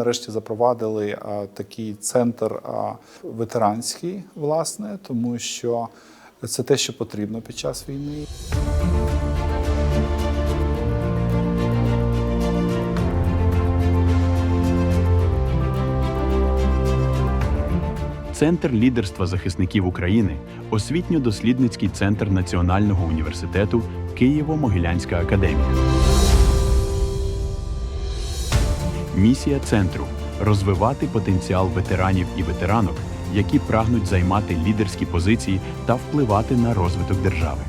нарешті запровадили а, такий центр а, ветеранський, власне, тому що це те, що потрібно під час війни. Центр лідерства захисників України освітньо-дослідницький центр Національного університету Києво-Могилянська академія. Місія центру розвивати потенціал ветеранів і ветеранок, які прагнуть займати лідерські позиції та впливати на розвиток держави.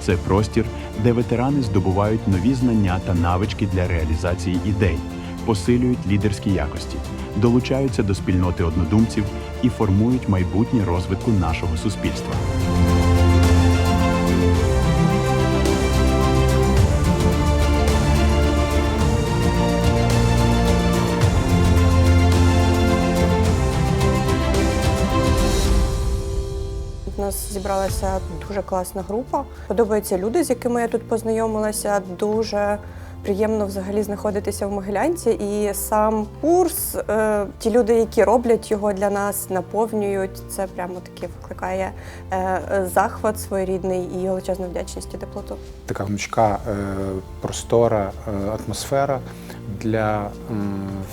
Це простір, де ветерани здобувають нові знання та навички для реалізації ідей, посилюють лідерські якості, долучаються до спільноти однодумців і формують майбутнє розвитку нашого суспільства. Нас зібралася дуже класна група. Подобаються люди, з якими я тут познайомилася. Дуже приємно взагалі знаходитися в Могилянці. І сам курс, е, ті люди, які роблять його для нас, наповнюють. Це прямо таки викликає е, захват своєрідний і величезну вдячність і теплоту. така гнучка, е, простора атмосфера для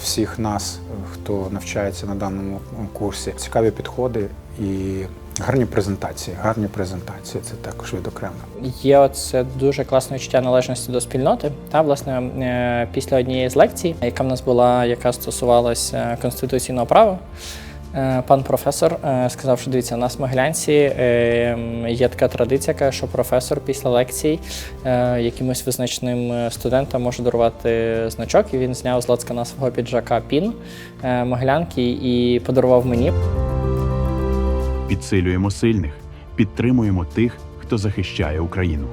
всіх нас, е, хто навчається на даному курсі. Цікаві підходи і гарні презентації. Гарні презентації це також відокремо. Є це дуже класне відчуття належності до спільноти. Та власне е, після однієї з лекцій, яка в нас була, яка стосувалася конституційного права. Е, Пан професор е, сказав, що дивіться, у нас в Могилянці е, є така традиція, що професор після лекцій якимось визначним студентам може дарувати значок, і він зняв з лацкана свого піджака пін Могилянки і подарував мені. Підсилюємо сильних, підтримуємо тих, хто захищає Україну.